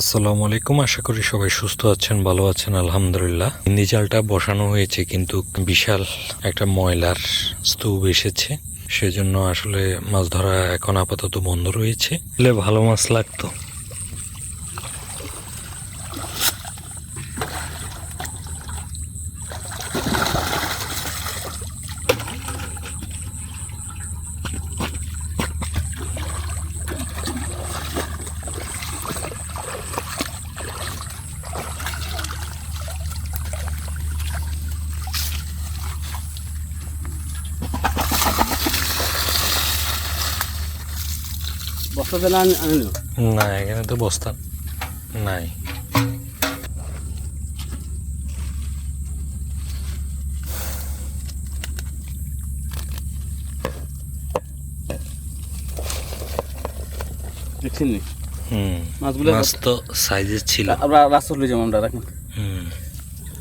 আসসালামু আলাইকুম, আশা করি সবাই সুস্থ আছেন, ভালো আছেন, আলহামদুলিল্লাহ। হিন্দি চালটা বসানো হয়েছে, কিন্তু বিশাল একটা ময়লার স্তূপ এসেছে। সেজন্য আসলে মাছ ধরা এখন আপাতত বন্ধ রয়েছে। ভালো মাছ লাগতো। বস্তা তেলে আনিল? না এখানে তো বস্তা নাই। দেখছেন হুম মাছগুলো মাছ তো সাইজের ছিল। আমরা রাস্তা চলে যাব আমরা রাখেন। হুম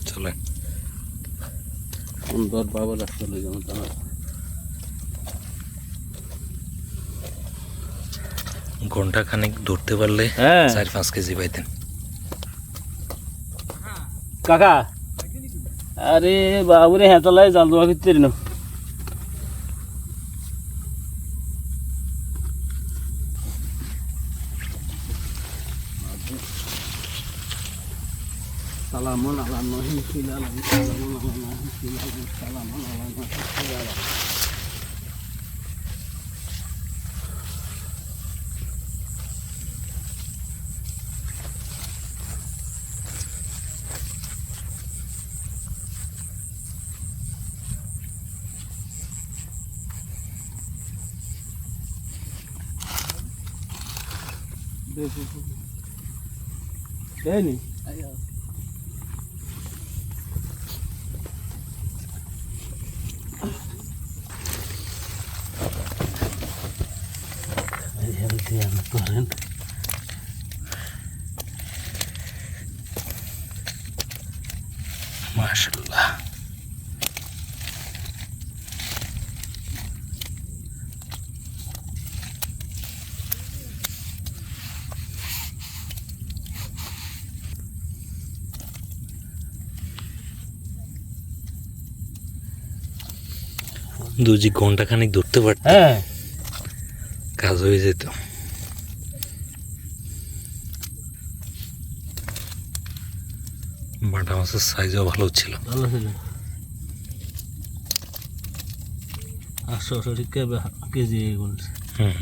চলে সুন্দর বাবা রাস্তা চলে যাব ঘন্টা খানিক ধরতে পারলে হ্যাঁ চার পাঁচ কেজি পাইতেন কাকা আরে বাবুরে হেঁতলায় জাল দেওয়া করতে না সালামুন আলা নহি ফিলালাম সালামুন আলা Deni. Ayo. Masya Allah. দুজি ঘণ্টা খানিক ধরতে পারত। হ্যাঁ। কাজ হয়ে যেত। বাটা মাছের সাইজও ভালো ছিল। ভালো ছিল। আটশো আটশো কেজি হুম।